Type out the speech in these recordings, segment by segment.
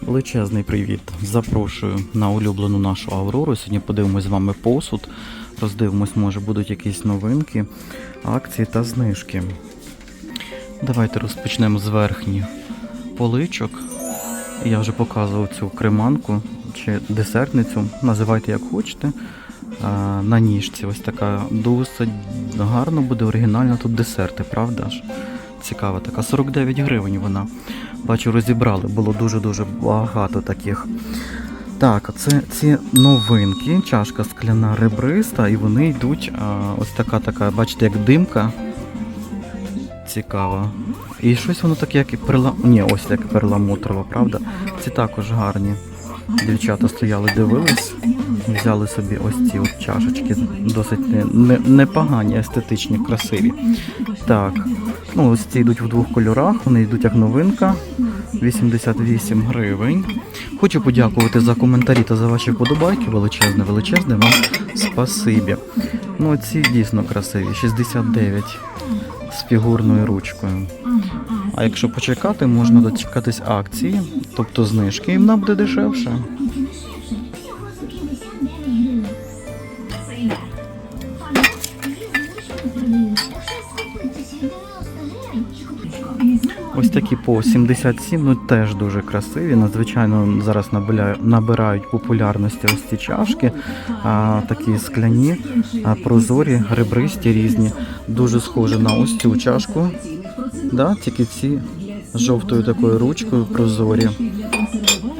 Величезний привіт. Запрошую на улюблену нашу Аврору. Сьогодні подивимось з вами посуд. Роздивимось, може будуть якісь новинки, акції та знижки. Давайте розпочнемо з верхніх поличок. Я вже показував цю креманку чи десертницю, називайте як хочете. На ніжці ось така досить гарно буде оригінально тут десерти, правда ж? Цікава така. 49 гривень вона. Бачу, розібрали, було дуже-дуже багато таких. Так, це ці новинки, чашка скляна ребриста, і вони йдуть а, ось така така, бачите, як димка. Цікаво. І щось воно таке, як і перла... Ні, ось як перламутрова, правда? Ці також гарні. Дівчата стояли, дивились, взяли собі ось ці от чашечки, досить не, не, непогані, естетичні, красиві. Так, ну ось ці йдуть в двох кольорах, вони йдуть як новинка. 88 гривень. Хочу подякувати за коментарі та за ваші вподобайки. Величезне, величезне вам спасибі. Ну, ці дійсно красиві. 69 з фігурною ручкою. А якщо почекати, можна дочекатись акції, тобто знижки, і вона буде дешевше. Такі по 77, ну теж дуже красиві. Надзвичайно зараз набирають, популярності ось ці чашки, а, такі скляні, а, прозорі, ребристі різні. Дуже схожі на ось цю чашку. Да, тільки ці з жовтою такою ручкою прозорі.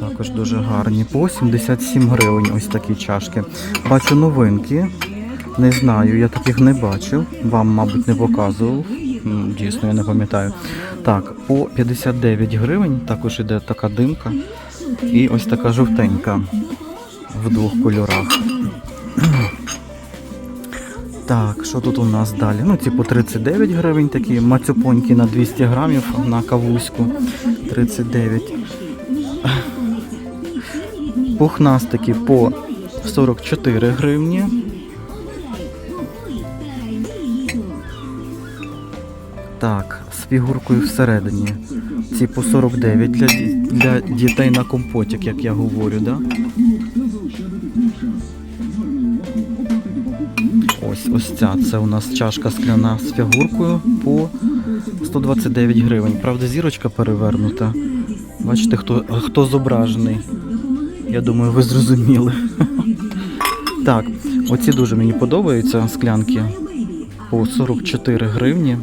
Також дуже гарні. По 77 гривень ось такі чашки. Бачу новинки. Не знаю, я таких не бачив. Вам, мабуть, не показував. Дійсно, я не пам'ятаю. Так, по 59 гривень також іде така димка. І ось така жовтенька в двох кольорах. Так, що тут у нас далі? Ну, по 39 гривень такі мацюпоньки на 200 грамів на кавуську. 39. Пухнастики по 44 гривні. Так, з фігуркою всередині. Ці по 49 для, для дітей на компотик, як я говорю, да? Ось ось ця. Це у нас чашка скляна з фігуркою по 129 гривень. Правда, зірочка перевернута. Бачите, хто, хто зображений. Я думаю, ви зрозуміли. Так, оці дуже мені подобаються склянки по 44 гривні.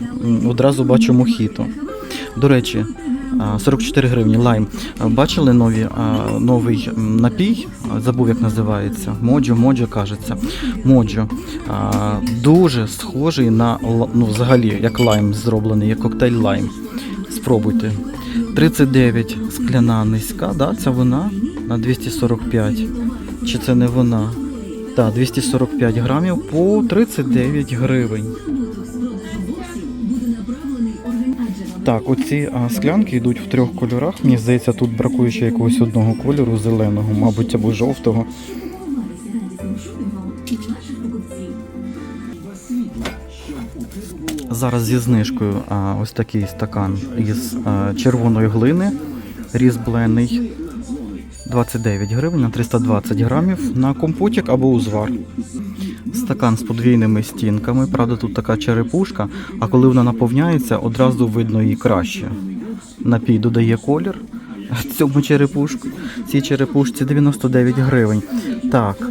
Одразу бачу мохіто. До речі, а, 44 гривні лайм. Бачили нові, новий напій? Забув, як називається. Моджо, моджо кажеться. Моджо. Дуже схожий на ну, взагалі, як лайм зроблений, як коктейль лайм. Спробуйте. 39 скляна низька, да? це вона на 245. Чи це не вона? Так, 245 грамів по 39 гривень. Так, оці а, склянки йдуть в трьох кольорах. Мені здається, тут бракує ще якогось одного кольору зеленого, мабуть, або жовтого. Зараз зі знижкою а, ось такий стакан із а, червоної глини, різблений. 29 гривень на 320 грамів на компотик або узвар. Стакан з подвійними стінками. Правда, тут така черепушка, а коли вона наповняється, одразу видно її краще. Напій додає колір цьому черепушку. Цій черепушці 99 гривень. Так.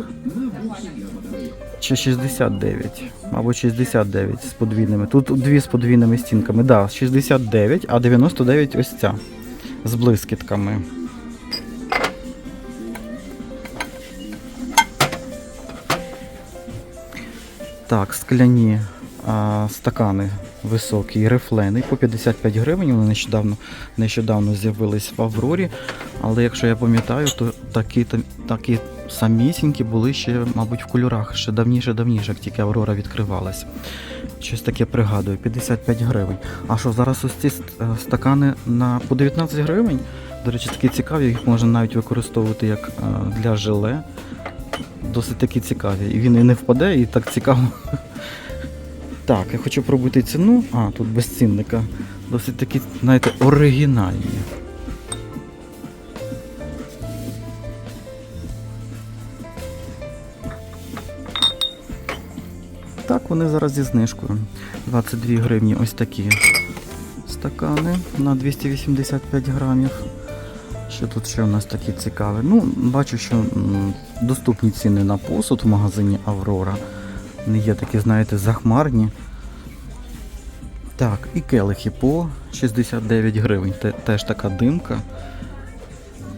Чи 69, або 69 з подвійними. Тут дві з подвійними стінками. Да, 69, а 99 ось ця з блискітками. Так, скляні а, стакани високі, рифлени по 55 гривень. Вони нещодавно, нещодавно з'явились в Аврорі. Але якщо я пам'ятаю, то такі, такі самісінькі були ще, мабуть, в кольорах ще давніше, давніше, як тільки Аврора відкривалась. Щось таке пригадую, 55 гривень. А що зараз ось ці е, стакани на по 19 гривень? До речі, такі цікаві, їх можна навіть використовувати як е, для желе досить таки цікаві. І він і не впаде, і так цікаво. Так, я хочу пробити ціну. А, тут без цінника. Досить такі, знаєте, оригінальні. Так, вони зараз зі знижкою. 22 гривні ось такі стакани на 285 грамів. Що тут ще у нас такі цікаві? Ну, бачу, що доступні ціни на посуд в магазині Аврора. Не є такі, знаєте, захмарні. Так, і келихи по 69 гривень. Теж така димка.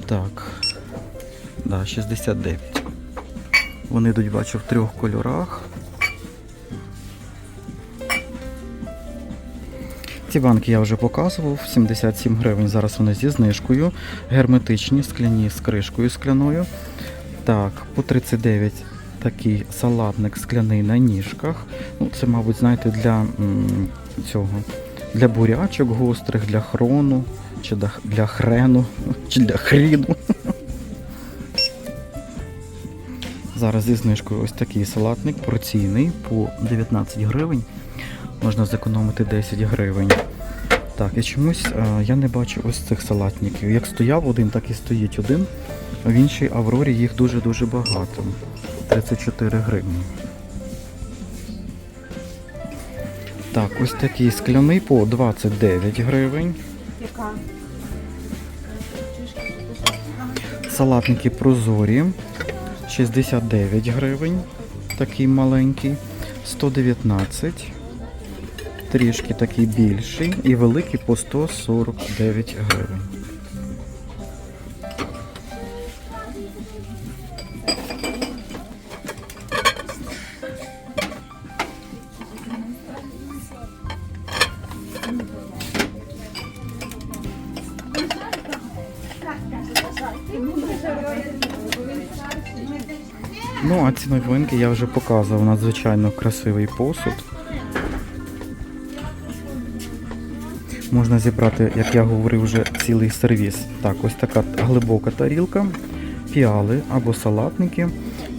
Так. Да, 69. Вони йдуть, бачу, в трьох кольорах. Ці банки я вже показував, 77 гривень. Зараз вони зі знижкою. Герметичні, скляні з кришкою скляною. Так, по 39 такий салатник скляний на ніжках. Ну, це, мабуть, знаєте, для цього. Для бурячок гострих, для хрону, чи для хрену, чи для хріну. Зараз зі знижкою ось такий салатник порційний по 19 гривень. Можна зекономити 10 гривень. Так, і чомусь е, я не бачу ось цих салатників. Як стояв один, так і стоїть один. А в іншій Аврорі їх дуже-дуже багато. 34 гривні. Так, ось такий скляний по 29 гривень. Яка? Салатники прозорі 69 гривень. Такий маленький. 119. Трішки такий більший. І великий по 149 гривень. Ну, а ці новинки я вже показував. Надзвичайно красивий посуд. Можна зібрати, як я говорив, вже цілий сервіс. Так, ось така глибока тарілка, піали або салатники.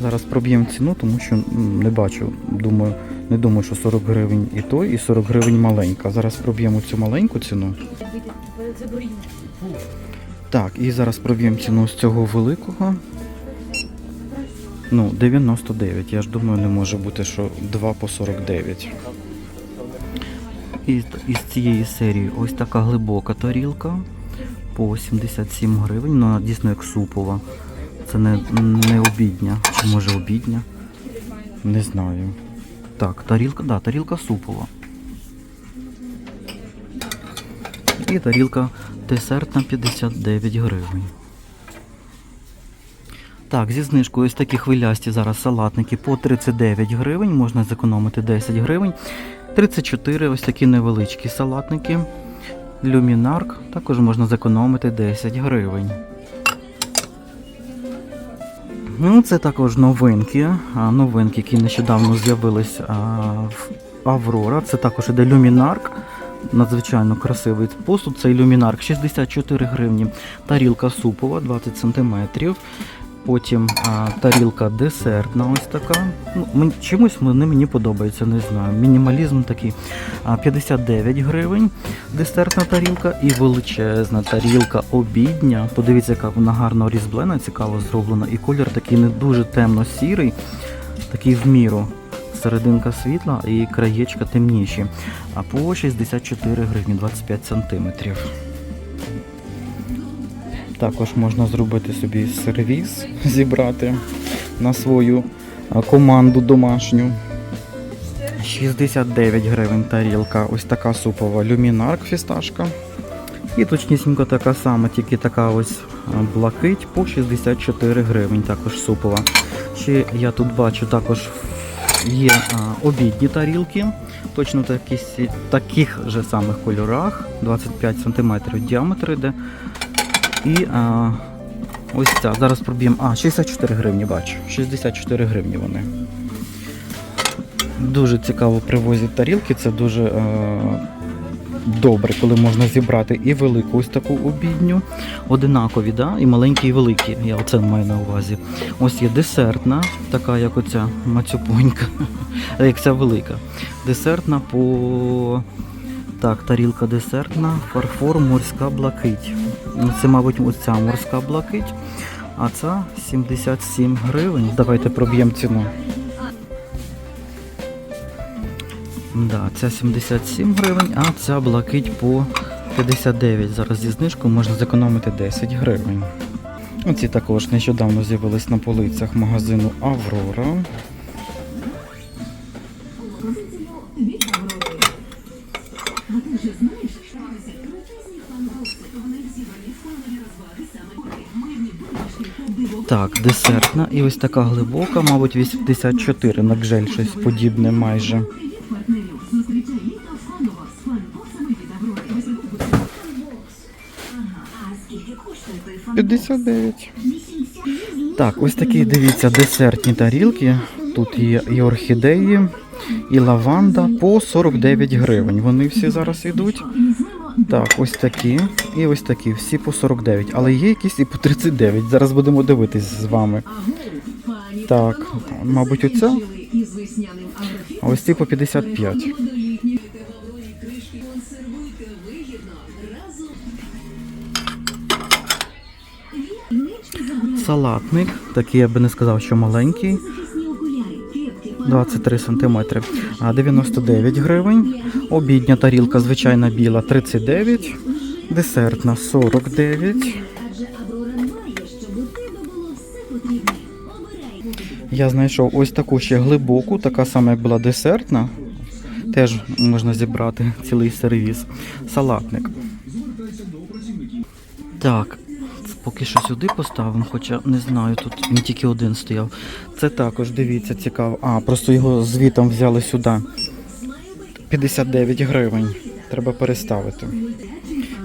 Зараз проб'ємо ціну, тому що не бачу. Думаю, не думаю, що 40 гривень і той, і 40 гривень маленька. Зараз проб'ємо цю маленьку ціну. Так, і зараз проб'ємо ціну з цього великого. Ну, 99. Я ж думаю, не може бути, що 2 по 49. І із цієї серії ось така глибока тарілка по 77 гривень. Ну, вона дійсно як супова. Це не, не обідня. Чи може обідня? Не знаю. Так, тарілка, да, тарілка супова. І тарілка десертна 59 гривень. Так, зі знижкою ось такі хвилясті зараз салатники по 39 гривень, можна зекономити 10 гривень. 34 ось такі невеличкі салатники. Люмінарк також можна зекономити 10 гривень. Ну, це також новинки. Новинки, які нещодавно з'явились в Аврора. Це також іде люмінарк. Надзвичайно красивий посуд. Цей люмінарк 64 гривні. Тарілка супова 20 см. Потім а, тарілка десертна, ось така. Ну, чимось вони мені подобаються, не знаю. Мінімалізм такий. А, 59 гривень десертна тарілка і величезна тарілка обідня. Подивіться, яка вона гарно різблена, цікаво зроблена. І колір такий не дуже темно-сірий, такий в міру. Серединка світла і краєчка темніші. А по 64 гривні 25 сантиметрів. Також можна зробити собі сервіс, зібрати на свою команду домашню. 69 гривень тарілка, ось така супова люмінарк фісташка. І точнісінько така сама, тільки така ось блакить по 64 гривень, також супова. Ще я тут бачу також є обідні тарілки, точно такі, сі- таких же самих кольорах, 25 см діаметр іде. І а, ось ця. Зараз проб'ємо. А, 64 гривні бачу. 64 гривні вони. Дуже цікаво привозять тарілки. Це дуже е, добре, коли можна зібрати і велику ось таку обідню. Одинакові, да? і маленькі, і великі. Я оце маю на увазі. Ось є десертна, така як оця мацюпонька, як ця велика. Десертна по. Так, тарілка десертна, фарфор, морська блакить. Це, мабуть, оця морська блакить. А ця 77 гривень. Давайте проб'ємо ціну. Да, ця 77 гривень, а ця блакить по 59. Зараз зі знижкою можна зекономити 10 гривень. Оці також нещодавно з'явились на полицях магазину Аврора. Так, десертна і ось така глибока, мабуть, 84 на гжель, щось подібне майже. 59. Так, ось такі, дивіться, десертні тарілки. Тут є і орхідеї, і лаванда по 49 гривень. Вони всі зараз йдуть. Так, ось такі і ось такі, всі по 49. Але є якісь і по 39. Зараз будемо дивитись з вами. Так, мабуть, оця. А ось ці по 55. Салатник, такий я би не сказав, що маленький. 23 см, 99 гривень. Обідня тарілка звичайна біла 39, десертна 49. Я знайшов ось таку ще глибоку, така сама, як була десертна. Теж можна зібрати цілий сервіс. Салатник. Так, поки що сюди поставимо, хоча не знаю, тут він тільки один стояв. Це також, дивіться, цікаво. А, просто його звітом взяли сюди. 59 гривень. Треба переставити.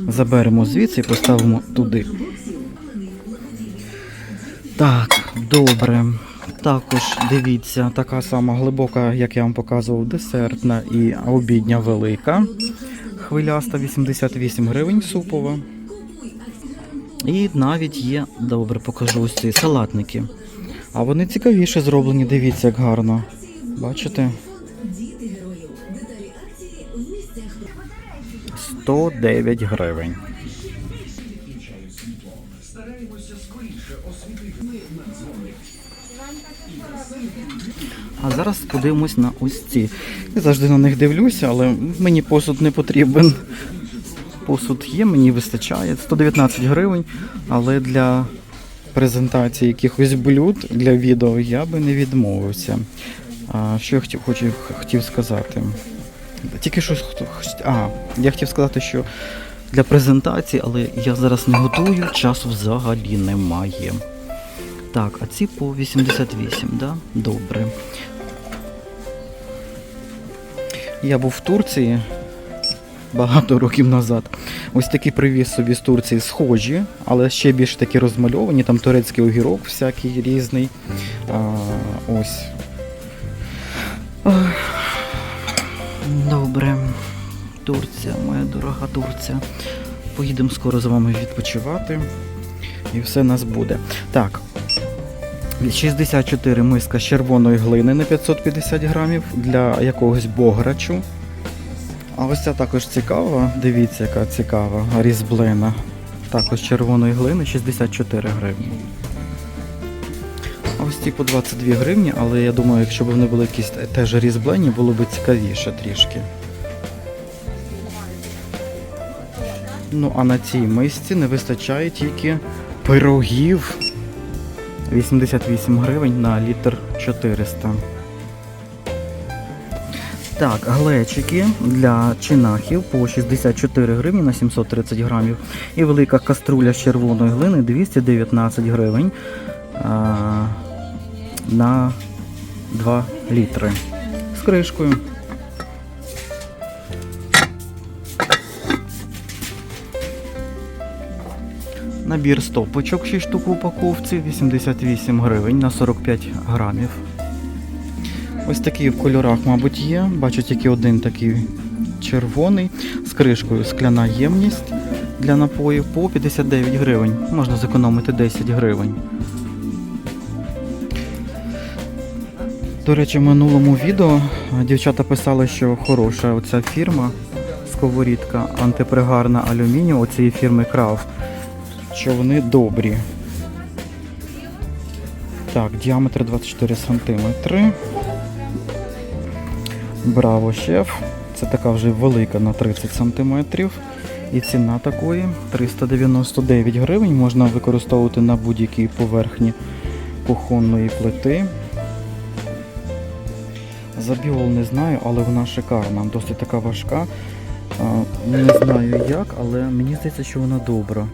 Заберемо звідси і поставимо туди. Так, добре. Також дивіться, така сама глибока, як я вам показував, десертна і обідня велика. Хвиляста 88 гривень супова. І навіть є, добре, покажу ось ці салатники. А вони цікавіше зроблені, дивіться, як гарно. Бачите? 109 гривень. А зараз подивимось на ось ці. Я завжди на них дивлюся, але мені посуд не потрібен. Посуд є, мені вистачає. 119 гривень, але для презентації якихось блюд для відео я би не відмовився. А, що я хотів, хочу, хотів сказати? Тільки щось А, я хотів сказати, що для презентації, але я зараз не готую, часу взагалі немає. Так, а ці по 88, да? Добре. Я був в Турції багато років назад. Ось такі привіз собі з Турції схожі, але ще більш такі розмальовані, там турецький огірок всякий різний. А, ось. Добре. Турція, моя дорога Турція. Поїдемо скоро з вами відпочивати. І все нас буде. Так. 64 миска червоної глини на 550 грамів для якогось бограчу. А ось ця також цікава. Дивіться, яка цікава. Різблина. Також червоної глини 64 гривні. А ось ці по 22 гривні, але я думаю, якщо б вони були якісь теж різблені, було б цікавіше трішки. Ну, а на цій мисці не вистачає тільки пирогів. 88 гривень на літр 400. Так, глечики для чинахів по 64 гривні на 730 грамів. І велика каструля з червоної глини 219 гривень а, на 2 літри. З кришкою. Набір стопочок 6 штук в упаковці, 88 гривень на 45 грамів. Ось такі в кольорах, мабуть, є. Бачу тільки один такий червоний з кришкою скляна ємність для напоїв по 59 гривень. Можна зекономити 10 гривень. До речі, в минулому відео дівчата писали, що хороша оця фірма сковорідка антипригарна алюмінію оцієї фірми Крав, що вони добрі. Так, діаметр 24 см. Браво шеф. Це така вже велика на 30 см. І ціна такої 399 гривень. Можна використовувати на будь-якій поверхні кухонної плити. За біол не знаю, але вона шикарна, досить така важка. Не знаю як, але мені здається, що вона добра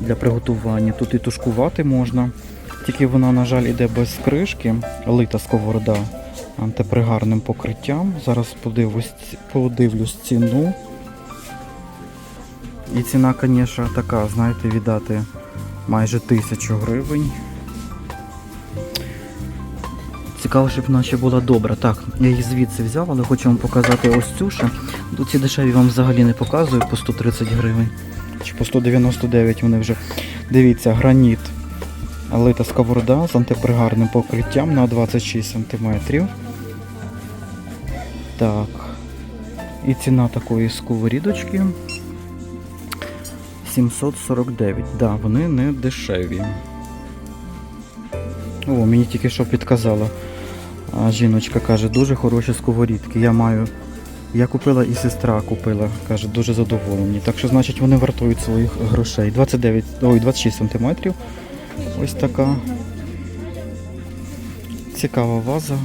для приготування. Тут і тушкувати можна. Тільки вона, на жаль, іде без кришки, лита сковорода антипригарним покриттям. Зараз подивлюсь, подивлюсь ціну. І ціна, звісно, така, знаєте, віддати майже тисячу гривень. Цікаво, щоб наче була добра. Так, я її звідси взяв, але хочу вам показати ось цю ще. Ці дешеві вам взагалі не показую по 130 гривень. Чи по 199 вони вже. Дивіться, граніт. Лита сковорода з антипригарним покриттям на 26 см. Так. І ціна такої сковорідочки 749. Да, вони не дешеві. О, мені тільки що підказала. Жіночка каже, дуже хороші сковорідки. Я маю. Я купила і сестра купила, каже, дуже задоволені. Так що, значить, вони вартують своїх грошей. 29, ой, 26 сантиметрів. Ось така цікава ваза.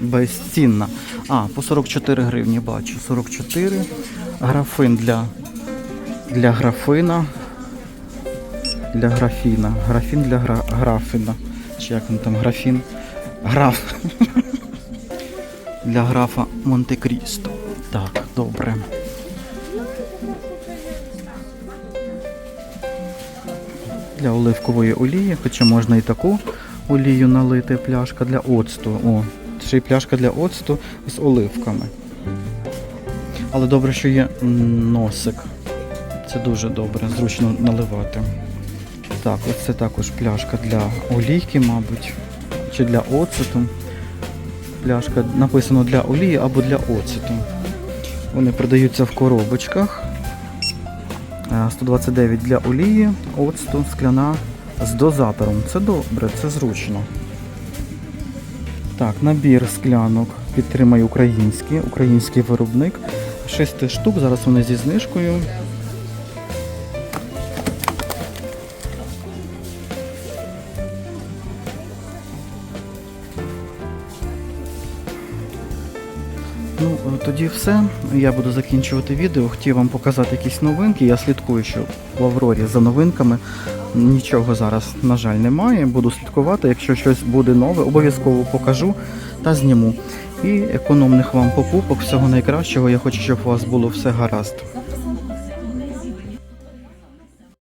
Безцінна. А, по 44 гривні бачу. 44. Графин для, для графина. Для графіна. Графін для гра... графіна. Чи як він там графін? Граф. Для графа Монте-Крісто. Так, добре. Для оливкової олії, хоча можна і таку олію налити, пляшка для оцту. О, ще й пляшка для оцту з оливками. Але добре, що є носик. Це дуже добре, зручно наливати. Так, ось це також пляшка для олійки, мабуть, чи для оцету. Пляшка написано для олії або для оцету. Вони продаються в коробочках. Е, 129 для олії, оцту, скляна з дозатором. Це добре, це зручно. Так, набір склянок підтримай український, український виробник. 6 штук, зараз вони зі знижкою. Ну, е, тоді все. Я буду закінчувати відео. Хотів вам показати якісь новинки. Я слідкую, що в Аврорі за новинками. Нічого зараз, на жаль, немає. Буду слідкувати. Якщо щось буде нове, обов'язково покажу та зніму. І економних вам покупок, всього найкращого. Я хочу, щоб у вас було все гаразд.